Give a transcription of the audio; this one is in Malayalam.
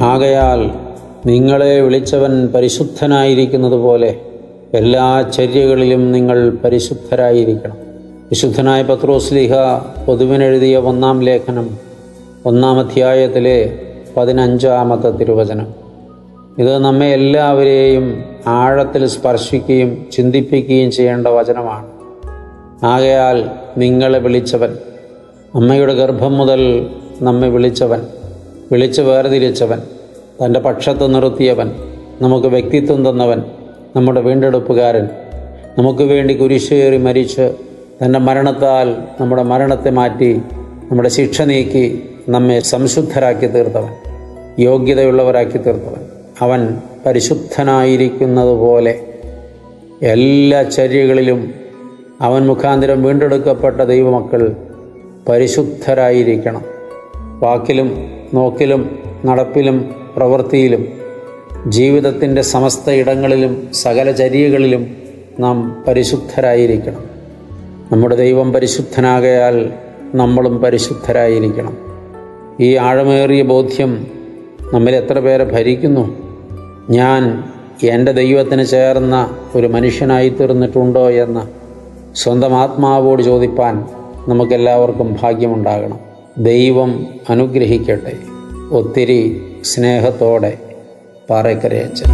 ആകയാൽ നിങ്ങളെ വിളിച്ചവൻ പരിശുദ്ധനായിരിക്കുന്നത് പോലെ എല്ലാ ചര്യകളിലും നിങ്ങൾ പരിശുദ്ധരായിരിക്കണം. വിശുദ്ധനായ പത്രോസ്ലിഹ പൊതുവിനെഴുതിയ ഒന്നാം ലേഖനം ഒന്നാം അധ്യായത്തിലെ പതിനഞ്ചാമത്തെ തിരുവചനം. ഇത് നമ്മെ എല്ലാവരെയും ആഴത്തിൽ സ്പർശിക്കുകയും ചിന്തിപ്പിക്കുകയും ചെയ്യേണ്ട വചനമാണ്. ആകയാൽ നിങ്ങളെ വിളിച്ചവൻ അമ്മയുടെ ഗർഭം മുതൽ നമ്മെ വിളിച്ചവൻ വിളിച്ച് വേർതിരിച്ചവൻ തന്റെ പക്ഷത്ത് നിർത്തിയവൻ നമുക്ക് വ്യക്തിത്വം തന്നവൻ നമ്മുടെ വീണ്ടെടുപ്പുകാരൻ. നമുക്ക് വേണ്ടി കുരിശേറി മരിച്ച് തന്റെ മരണത്താൽ നമ്മുടെ മരണത്തെ മാറ്റി നമ്മുടെ ശിക്ഷ നീക്കി നമ്മെ സംശുദ്ധരാക്കി തീർത്തവൻ യോഗ്യതയുള്ളവരാക്കി തീർത്തവൻ. അവൻ പരിശുദ്ധനായിരിക്കുന്നത് പോലെ എല്ലാ ചര്യകളിലും അവൻ മുഖാന്തരം വീണ്ടെടുക്കപ്പെട്ട ദൈവമക്കൾ പരിശുദ്ധരായിരിക്കണം. വാക്കിലും നോക്കിലും നടപ്പിലും പ്രവൃത്തിയിലും ജീവിതത്തിന്റെ സമസ്ത ഇടങ്ങളിലും സകല ചര്യകളിലും നാം പരിശുദ്ധരായിരിക്കണം. നമ്മുടെ ദൈവം പരിശുദ്ധനാകയാൽ നമ്മളും പരിശുദ്ധരായിരിക്കണം. ഈ ആഴമേറിയ ബോധ്യം നമ്മിൽ എത്ര പേരെ ഭരിക്കുന്നു? ഞാൻ എന്റെ ദൈവത്തിന് ചേർന്ന ഒരു മനുഷ്യനായി തീർന്നിട്ടുണ്ടോ എന്ന് സ്വന്തം ആത്മാവോട് ചോദിപ്പാൻ നമുക്കെല്ലാവർക്കും ഭാഗ്യമുണ്ടാകണം. ദൈവം അനുഗ്രഹിക്കട്ടെ. ഒത്തിരി സ്നേഹത്തോടെ പാറക്കരയച്ചൻ.